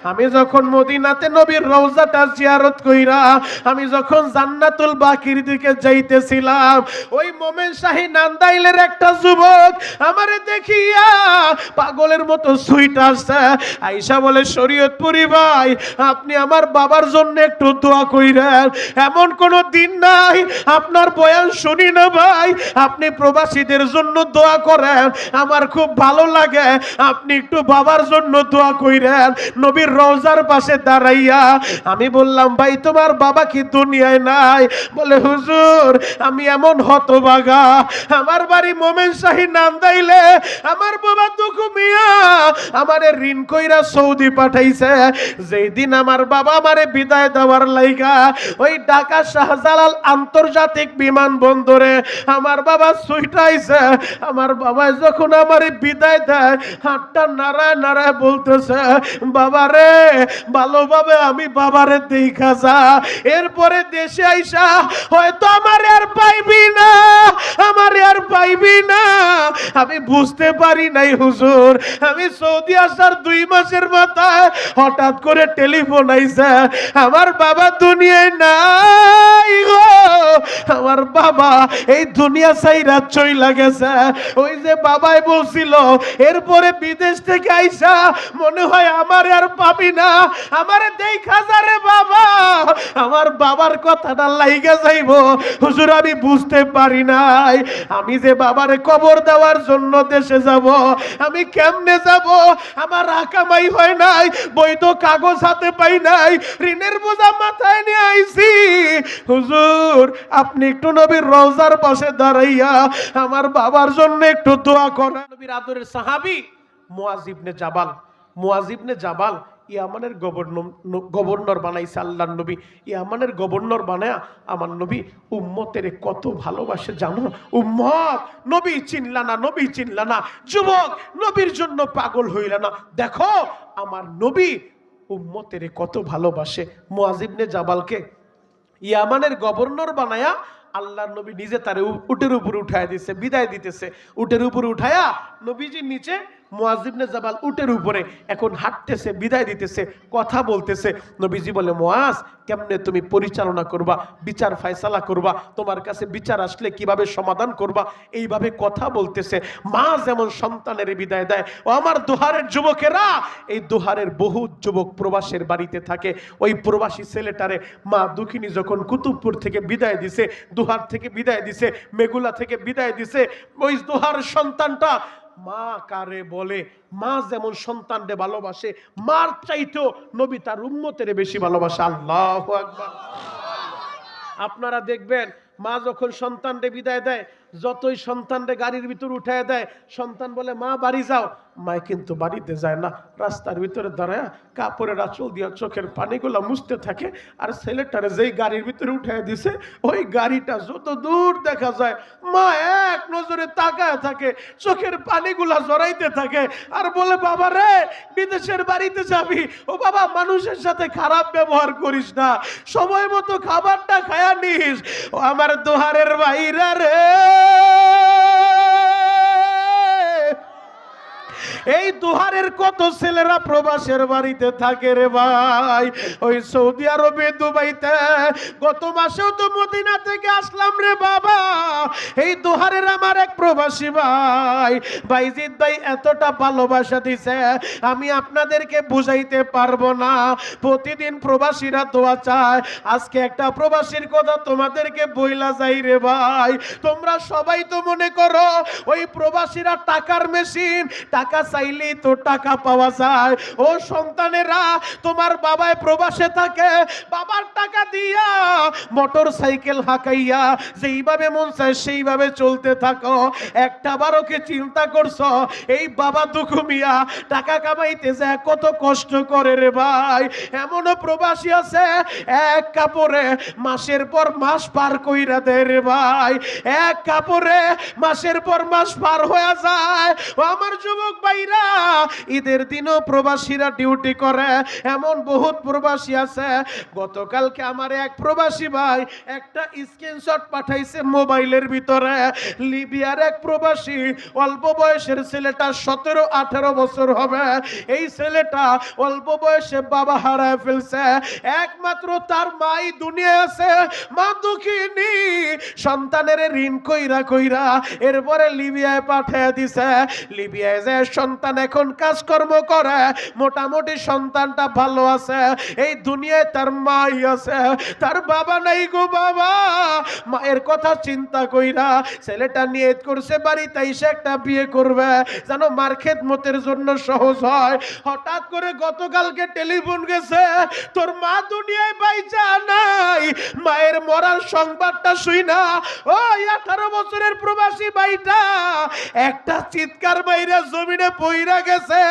আমি যখন মদিনাতে নবীর রওজাটা জিয়ারত কইরা আমি যখন জান্নাতুল বাকির দিকে যাইতেছিলাম, ওই মোমেন শাহী নান্দাইলের একটা যুবক আমারে দেখিয়া পাগলের মতো সুইট আসছে। আইসা বলে, শরীয়তপুরি ভাই, আপনি আমার বাবার জন্য একটু দোয়া কইরেন। এমন কোন দিন নাই, আপনার বয়ান শুনি না ভাই। আপনি প্রবাসীদের জন্য দোয়া করেন, আমার খুব ভালো লাগে। আপনি একটু বাবার জন্য দোয়া কইরেন। নবীর রওজার পাশে দাঁড়াইয়া আমি বললাম, ভাই, তোমার বাবা কি দুনিয়ায় নাই? বলে, হুজুর, আমি এমন হতবাগা। আমার বাড়ি মোমেন শাহী নাম দাইলে আমার বাবা দুঃখু মিয়া আমারে ঋণ কইরা সৌদি পাঠাইছে। যেই দিন আমার বাবা আমারে বিদায় দেওয়ার লাইগা, ওই ঢাকা শাহজালাল আন্তর্জাতিক বিমানবন্দরে আমার বাবা সুইটাইছে আমার বাবা যখন আমারে বিদায় দেয়, হাতটা নাড়ায় নাড়ায় বলতেছে বাবা রে ভালোভাবে আমি বাবারে দেখা যা। এরপরে দেশে আইসা, হয়তো আমার আর পাইবি না, আমার আর পাইবি না। আমি বুঝতে পারি নাই হুজুর, আমি সৌদি আসার দুই মাসের মাথায় হঠাৎ করে টেলিফোন আইছে আমার বাবা দুনিয়ায় নাই আমার বাবা এই দুনিয়া সাইরা চই লাগেছে ওই যে বাবাই বলছিল, এরপরে বিদেশ থেকে আইসা, মনে হয় আমার আর পাবি না, আমারে দেখা যারে বাবা। আমার বাবার কথাটা লাইগা যাইব। হুজুর, আমি বুঝতে পারি নাই। আমি যে বাবারে কবর দেওয়ার জন্য দেশে যাব, আমি কেমনে যাব? আমার আকামাই হয় নাই, বৈধ কাগজ হাতে পাই নাই, ঋণের বোঝা মাথায় নিয়ে আইছি। হুজুর, আপনি একটু নবীর রওজার পাশে দাঁড়াইয়া আমার বাবার জন্য একটু দোয়া করেন। নবীর আদরের সাহাবী মুয়াজিবনে জাবাল মুয়াজিবনে জাবাল ইয়ামানের গভর্নর গভর্নর বানাইছে আল্লাহ নবী। ইয়ামানের গভর্নর বানায়া আমার নবী উম্মতের কত ভালোবাসে জানো? উম্মত, নবী চিনলা না, নবী চিনলা না। যুবক, নবীর জন্য পাগল হইলা না। দেখো, আমার নবী উম্মতের কত ভালোবাসে। মুয়াজিবনে জাবালকে ইয়ামানের গভর্নর বানায়া আল্লাহ নবী নিজে তার উটের উপর উঠায় দিছে, বিদায় দিতেছে। উটের উপর উঠায়া নবীজির নিচে মোয়াজিবনে জাবাল উটের উপরে এখন হাঁটতেছে, বিদায় দিতেছে, কথা বলতেছে। নবীজি বলে, মোয়াজ, কেমনে তুমি পরিচালনা করবা, বিচার ফায়সালা করবা, তোমার কাছে বিচার আসলে কীভাবে সমাধান করবা? এইভাবে কথা বলতেছে। মা যেমন সন্তানের বিদায় দেয়, ও আমার দোহারের যুবকেরা। এই দোহারের বহু যুবক প্রবাসের বাড়িতে থাকে। ওই প্রবাসী ছেলেটারে মা দুঃখিনী যখন কুতুবপুর থেকে বিদায় দিছে, দোহার থেকে বিদায় দিছে, মেগুলা থেকে বিদায় দিছে, ওই দোহার সন্তানটা মা কারে বলে? মা যেমন সন্তানরে ভালোবাসে, মার চাইতেও নবী তার উম্মতের বেশি ভালোবাসে। আল্লাহ আপনারা দেখবেন, মা যখন সন্তানরে বিদায় দেয়, যতই সন্তানরে গাড়ির ভিতর উঠায় দেয়, সন্তান বলে, মা, বাড়ি যাও। মায় কিন্তু বাড়িতে যায় না, রাস্তার ভিতরে দাঁড়ায়, কাপড়ের আঁচল দিয়া চোখের পানিগুলো মুছতে থাকে, আর ছেলেটারে যেই গাড়ির ভিতরে উঠায় দিছে, ওই গাড়িটা যত দূর দেখা যায়, মা এক নজরে তাকায় থাকে, চোখের পানিগুলা জড়াইতে থাকে, আর বলে, বাবা রে, বিদেশের বাড়িতে যাবি? ও বাবা, মানুষের সাথে খারাপ ব্যবহার করিস না, সময় মতো খাবারটা খায়া নিস। ও আমার দোহারের বাইরা রে। এই দুহারের কত ছেলেরা প্রবাসের বাড়িতে থাকে রে ভাই? ওই সৌদি আরবে, দুবাইতে। গত মাসেও তো মদিনা থেকে আসলাম রে বাবা। এই দুহারের আমার এক প্রবাসী ভাই। ভাইজিৎ ভাই এতটা ভালোবাসা দিছে, আমি আপনাদেরকে বুঝাইতে পারব না। প্রতিদিন প্রবাসীরা দোয়া চায়, আজকে একটা প্রবাসীর কথা তোমাদেরকে বইলা যাই রে ভাই। তোমরা সবাই তো মনে করো, ওই প্রবাসীরা টাকার মেশিন টাকা চাইলেই তো টাকা পাওয়া যায়। ও সন্তানেরা, তোমার বাবায় প্রবাসে থাকে, বাবার টাকা দিয়া মোটর সাইকেল হাঁকাইয়া যেইভাবে মন চায় সেইভাবে চলতে থাকো। একটা বারোকে চিন্তা করছ, এই বাবা দুঃখু মিয়া, টাকা কামাইতে যায়, কত কষ্ট করে রে ভাই। এমনও প্রবাসী আছে, এক কাপড়ে মাসের পর মাস পার কইরা দেয় রে ভাই। এক কাপড়ে মাসের পর মাস পার হয়ে যায়। আমার যুবক ভাই ভাইরা, ঈদের দিনও প্রবাসীরা ডিউটি করে। এমন বহুত প্রবাসী আছে। গতকালকে আমার এক প্রবাসী ভাই একটা স্ক্রিনশট পাঠাইছে মোবাইলের ভিতরে। লিবিয়ার এক প্রবাসী, অল্প বয়সের ছেলেটা সতেরো, আঠারো বছর হবে। এই ছেলেটা অল্প বয়সে বাবা হারায় ফেলছে। একমাত্র তার মাই দুনিয়া আছে, মা দুঃখিনী। সন্তানের ঋণ কইরা কইরা এরপরে লিবিয়ায় পাঠিয়ে দিছে। লিবিয়ায় যে সন্তান এখন কাজকর্ম করে, মোটামুটি সন্তানটা ভালো আছে, এই দুনিয়ায় তার মাই আছে, তার বাবা নাই গো বাবা। মায়ের কথা চিন্তা কইরা ছেলেটা নিয়ত করছে, বাড়িতে এসে একটা বিয়ে করবে, যেন মার খেদমতের জন্য সহজ হয়। হঠাৎ করে গতকালকে টেলিফোন গেছে, তোর মা দুনিয়ায় বাইচা নাই, মায়ের মরার সংবাদটা শুই না। ওই আঠারো বছরের প্রবাসী বাইটা একটা চিৎকার বাইরে জমিনে পইরা গেছে।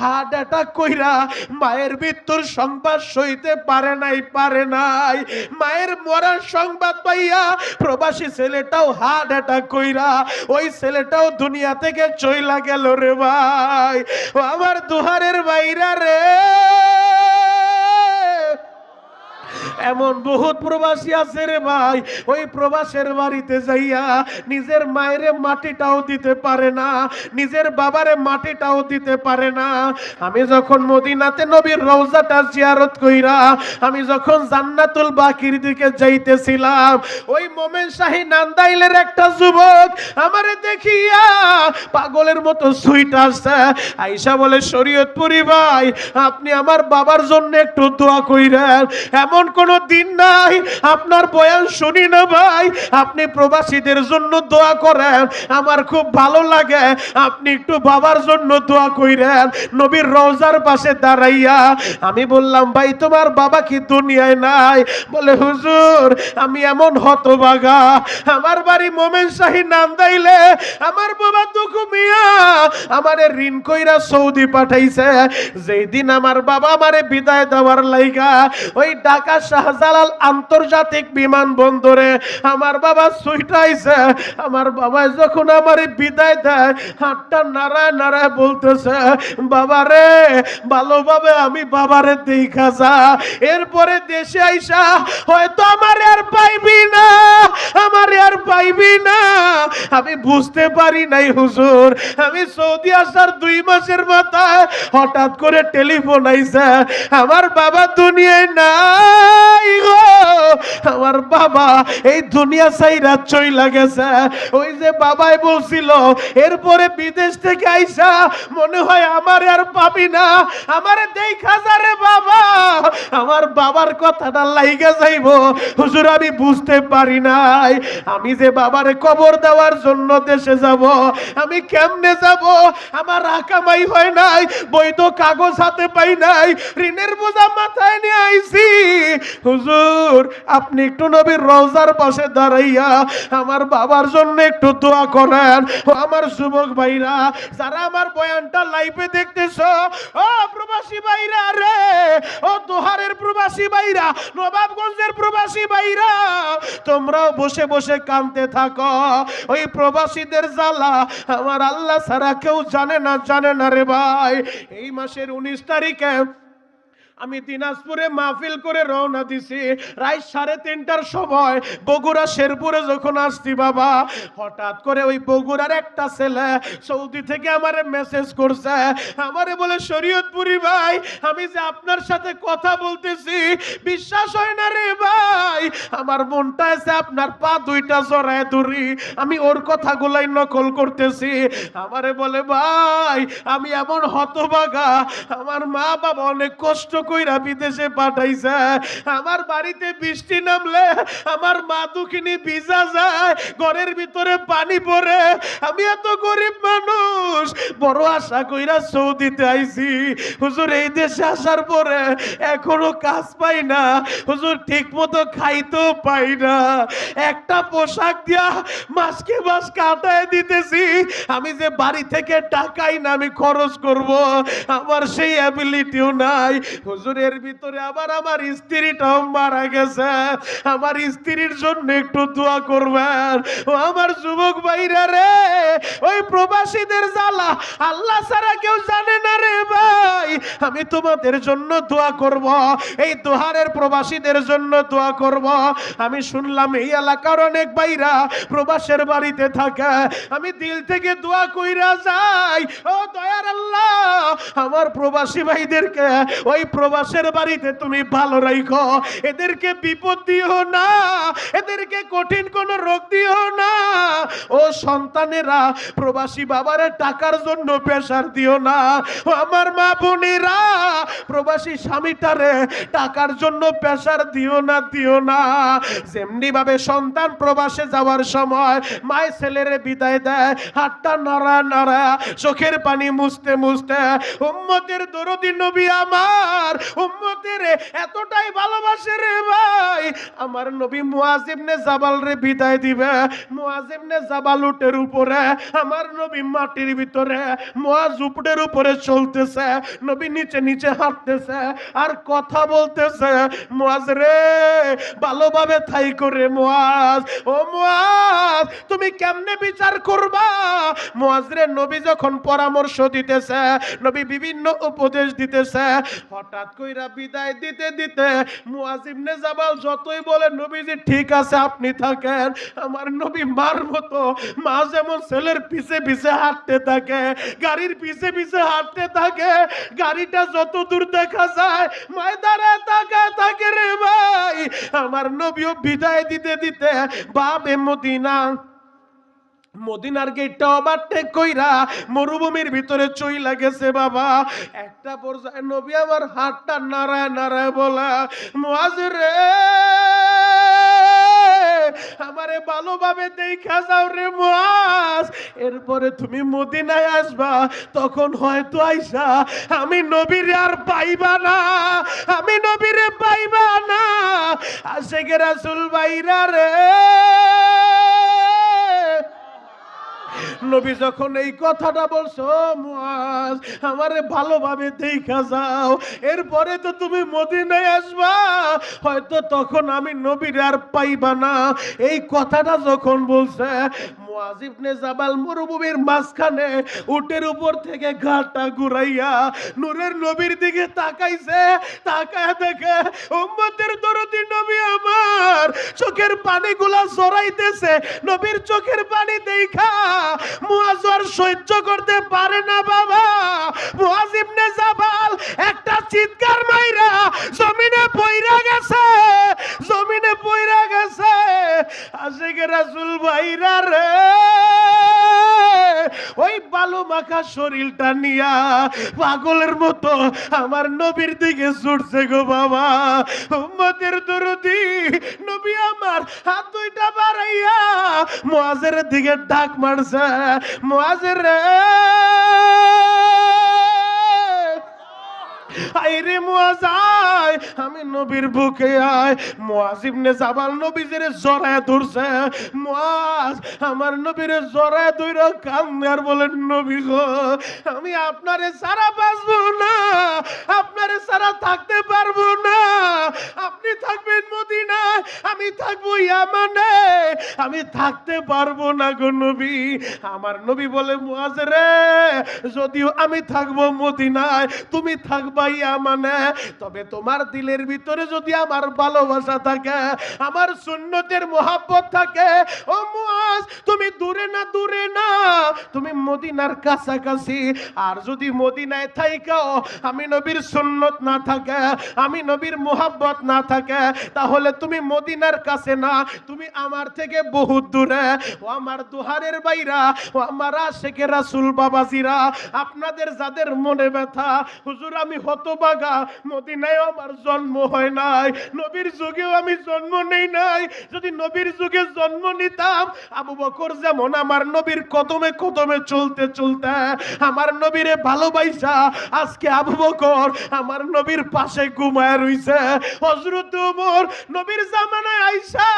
হার্ট অ্যাটাক কইরা মায়ের মৃত্যুর সংবাদ সইতে পারে নাই পারে নাই। মায়ের মরার সংবাদ পাইয়া প্রবাসী ছেলেটাও হার্ট অ্যাটাক কইরা ওই ছেলেটাও দুনিয়া থেকে চইলা গেল রে ভাই। আমার দুহারের বাইরা রে। এমন বহুত প্রবাসী আছে রে ভাই। ওই প্রবাসের বাড়িতে যাইয়া নিজের মায়ের মাটিটাও দিতে পারে না, নিজের বাবারে মাটিটাও দিতে পারে না। আমি যখন মদিনাতে নবীর রওজাটা জিয়ারত কইরা, আমি যখন জান্নাতুল বাকির দিকে যাইতেছিলাম, ওই মোমেন শাহী নান্দাইলের একটা যুবক আমারে দেখিয়া পাগলের মতো সুইট আসছে। আইসা বলে, শরীয়তপুরি ভাই, আপনি আমার বাবার জন্য একটু দোয়া কইরেন। এমন কোন দিন নাই। আপনার বয়ান শুনি না ভাই। আপনি প্রবাসীদের জন্য দোয়া করেন। আমার খুব ভালো লাগে। আপনি একটু বাবার জন্য দোয়া কইরেন। নবীর রওজার পাশে দাঁড়াইয়া আমি বললাম, ভাই, তোমার বাবা কি দুনিয়ায় নাই? বলে, হুজুর, আমি এমন হতবাগা। আমার বাড়ি মোমেন শাহী নাম দাইলে আমার বাবা দুঃখ মিয়া। আমারে ঋণ কইরা সৌদি পাঠাইছে। যেই দিন আমার বাবা আমারে বিদায় দেওয়ার লাইগা, ওই ঢাকা শাহজালাল আন্তর্জাতিক বিমানবন্দরে আমার বাবা সুইটাইছে আমার বাবা যখন আমারে বিদায় দেয়, হাতটা নাড়ায় নাড়ায় বলতেছে, বাবা রে, ভালোভাবে আমি বাবারে দেখা যা। এরপরে দেশে আইসা, হয়তো আমার আর পাইবি না, আমার আর পাইবি না। আমি বুঝতে পারি নাই, হুজুর। আমি সৌদি আসার দুই মাসের মাথায় হঠাৎ করে টেলিফোন আইসা আমার বাবা দুনিয়ায় আমার বাবা এই দুনিয়া সাইরা চইলা গেছে। ওই যে বাবাই বলছিল, এরপরে বিদেশ থেকে আইসা মনে হয় আমার আর পাবি না। আমারে দেখা যারে বাবা। আমার বাবার কথাটা লাইগা যাইব। হুজুর, আমি বুঝতে পারি নাই। আমি যে বাবারে কবর দেওয়ার জন্য দেশে যাব, আমি কেমনে যাব? আমার আকামাই হয় নাই, বৈধ কাগজ হাতে পাই নাই, ঋণের বোঝা মাথায় নিয়ে আইছি। হুজুর, আপনি একটু নবীর রওজার পাশে দাঁড়াইয়া আমার বাবার জন্য একটু দোয়া করেন। ও আমার যুবক ভাইরা, যারা আমার বয়ানটা লাইভে দেখতেছো, ও প্রবাসী ভাইরা রে, ও দোহারের প্রবাসী ভাইরা, নবাবগঞ্জের প্রবাসী ভাইরা, তোমরাও বসে বসে কানতে থাকো। ওই প্রবাসীদের জ্বালা আমার আল্লাহ ছাড়া কেউ জানে না জানে না রে ভাই। এই মাসের উনিশ তারিখে আমি দিনাজপুরে মাহফিল করে রওনা দিছি। রাত সাড়ে তিনটার সময় বগুড়া শেরপুরে যখন আসছি, বাবা, হঠাৎ করে ওই বগুড়ার একটা ছেলে সৌদি থেকে আমারে মেসেজ করছে। আমারে বলে, শরীয়তপুরি ভাই, আমি যে আপনার সাথে কথা বলতেছি, বিশ্বাস হয় না রে ভাই। আমার মনটা আছে আপনার পা দুইটা জড়ায় ধরি। আমি ওর কথাগুলাই নকল করতেছি। আমারে বলে, ভাই, আমি এমন হতবাগা আমার মা বাবা অনেক কষ্ট কইরা বিদেশে পাঠাইছে? আমার বাড়িতে বৃষ্টি নামলে আমার মা দুখিনি ভিজা যায়, ঘরের ভিতরে পানি পড়ে। আমি এত গরিব মানুষ, বড় আশা কইরা সৌদিতে আইছি। হুজুর, এই দেশে আসার পরে এখনও কাজ পাই না। হুজুর ঠিক মতো খাইতেও পাই না। একটা পোশাক দিয়া মাসকে মাস কাটায় দিতেছি। আমি যে বাড়ি থেকে টাকাই না, আমি খরচ করব। আমার সেই অ্যাবিলিটিও নাই। হুজুর হুজুরের ভিতরে আবার আমার স্ত্রীটাও মারা গেছে। আমার স্ত্রীর জন্য একটু দোয়া করবেন। ও আমার যুবক ভাইরা রে, ওই প্রবাসীদের জ্বালা আল্লাহ ছাড়া কেউ জানে না রে ভাই। আমি তোমাদের জন্য দোয়া করব, এই দোহারের প্রবাসীদের জন্য দোয়া করব। আমি শুনলাম এই এলাকার অনেক ভাইরা প্রবাসের বাড়িতে থাকে। আমি দিল থেকে দোয়া কইরা যাই। ও দয়ার আল্লাহ, আমার প্রবাসী ভাইদেরকে ওই প্রবাসের বাড়িতে তুমি ভালো রাখো এদেরকে বিপদ দিও না, এদেরকে কঠিন কোন রোগ দিও না। ও সন্তানেরা, প্রবাসী বাবারে, টাকার জন্য প্রেশার দিও না। ও আমার মা বোনেরা, প্রবাসী স্বামীটারে টাকার জন্য প্রেশার দিও না দিও না। যেমনি ভাবে সন্তান প্রবাসে যাওয়ার সময় মায় ছেলেরে বিদায় দেয়, হাতটা নাড়া নাড়া, চোখের পানি মুছতে মুছতে, উম্মতের দরদি নবী আমার উম্মতের এতটাই ভালোবাসে রে ভাই। আমার নবী মুয়াজিবনে জাবাল রে বিদায় দিবে। মুয়াজিবনে জাবাল উটের উপরে, আমার নবী মাটির ভিতরে মুয়াজ উপটের উপরে চলতেছে। নবী নিচে নিচে হাঁটতেছে, আর কথা বলতেছে মুয়াজ রে, ভালোভাবে থাই করে মুয়াজ ও মুয়াজ তুমি কেমনে বিচার করবা? মুয়াজ রে, নবী যখন পরামর্শ দিতেছে, নবী বিভিন্ন উপদেশ দিতেছে, হঠাৎ কইরা বিদায় দিতে দিতে মুয়াজ ইবনে জাবাল যতই বলে, নবীজি, ঠিক আছে, আপনি থাকেন। আমার নবী মার মতো মা যেমন ছেলের পিছে পিছে হাঁটতে থাকে, গাড়ির পিছে পিছে হাঁটতে থাকে। গাড়িটা যত দূর দেখা যায়, ময়দানে তাকে থাকে রে ভাই। আমার নবীও বিদায় দিতে দিতে বাবে মদিনা মদিনার গেটটা ওভারটেক কইরা মরুভূমির ভিতরে চই লাগেছে বাবা। একটা পর্যায়ে নবী আমার হাতটা নাড়ায় নাড়ায় বলা মুয়াজ রে, আমারে ভালোভাবে দেখা যাও রে মুয়াজ এরপরে তুমি মদিনায় আসবা, তখন হয়তো আইসা, আমি নবীরে আর পাইবা না, আমি নবীরে পাইবা না। আশেকে রাসুল বাইরা রে নবী যখন এই কথাটা বলছো মুয়াজ আমারে ভালোভাবে দেখা যাও। এরপরে তো তুমি মদিনায় আসবা। হয়তো তখন আমি নবীর আর পাইবা না। এই কথাটা যখন বলছে মুয়াজ ইবনে জাবাল মরুভূমির মাঝখানে উটের উপর থেকে ঘাটটা ঘুরাইয়া নূরের নবীর দিকে তাকাইছে, তাকায় দেখে, উম্মতের দরদি নবী আমার, চোখের পানিগুলা জড়াইতেছে, নবীর চোখের পানি দেখা মুয়াজ আর সহ্য করতে পারে না বাবা। মুয়াজ ইবনে জাবাল একটা চিৎকার মাইরা জমিনে পইরা গেছে। রে, ওই শরীরটা নিয়া পাগলের মতো আমার নবীর দিকে ছুটছে গো বাবা। উম্মতের দরদি, নবী আমার হাত দুইটা বাড়াইয়া মুয়াজের দিকে ডাক মারছে মুয়াজের আইরে মুয়াজাই আমি নবীর বুকে আয়। মুয়াজ ইবনে জাবাল ধরছে মুয়াজ আমার বলেন নবী গো, আমি আপনারে সারা বাঁচবো না, আপনারে সারা থাকতে পারব না। আপনি থাকবেন মদিনায় আমি থাকব ইয়ামানে। আমি থাকতে পারব না গো নবী। আমার নবী বলে মুয়াজ রে, যদিও আমি থাকব মদিনায়, তুমি থাকবা ইয়ামানে। তবে তোমার দিলের ভিতরে যদি আমার ভালোবাসা থাকে, আমার সুন্নতের মোহাব্বত থাকে, ও মুয়াজ তুমি দূরে না দূরে না। তুমি মদিনার কাছাকাছি। আর যদি মদিনায় থাইকাও আমি নবীর সুন্নত না থাকে, আমি নবীর মোহাব্বত না থাকে, তাহলে তুমি মদিনার কাছে না, তুমি আমার থেকে বহুত দূরে। ও আমার দুহারের বাইরা, ও আমার আশেকে রাসুল বাবাজিরা, আপনাদের যাদের মনে ব্যথা, হুজুর আমি হতবাগা, মদিনায় আমার জন্ম হয় নাই, নবীর যুগেও আমি জন্ম নেই নাই। যদি নবীর যুগে জন্ম নিতাম, আবু বকর যেমন আমার নবীর কদমে কদমে চলতে চলতে, আমার নবীরে ভালোবাসা আজকে আবু বকর আমার নবীর পাশে ঘুমায় রইছে। হজরত উমর নবীর জামানায় আইসা,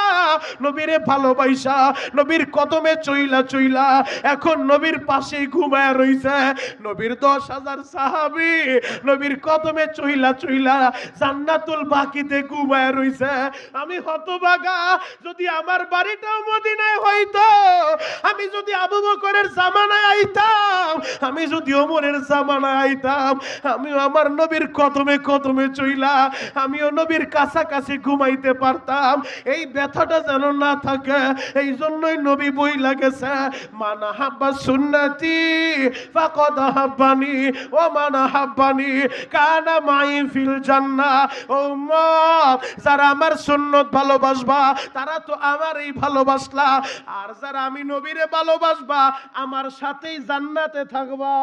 নবীরে ভালোবাসা, নবীর কদমে চইলা চইলা এখন নবীর পাশে ঘুমায় রইছে। নবীর দশ হাজার সাহাবি, নবীর কদমে চইলা চইলা জান্নাতুল বাকিতে ঘুমায় রইছে। আমি হতবাগা, যদি আমার বাড়িটাও মদিনায় হইতো, আমি যদি আবু বকরের জামানায় আইতাম, আমি যদি ওমরের জামানায় আইতাম, আমিও আমার নবীর কদমে কদমে চইলা, আমিও নবীর কাছাকাছি ঘুমাইতে পারতাম। এই ব্যথাটা যেন না থাকে, এই জন্যই নবী বই লাগেছে, মানা হাব্বা সুন্নতি ফাকদ হাব্বানি ও মানা হাব্বানি কানা মাই ফিল জান্না। ও যারা আমার সুন্নত ভালোবাসবা, তারা তো আমারই ভালোবাসলা। আর যারা আমি নবীরে ভালোবাসবা, আমার সাথেই জান্নাতে থাকবা।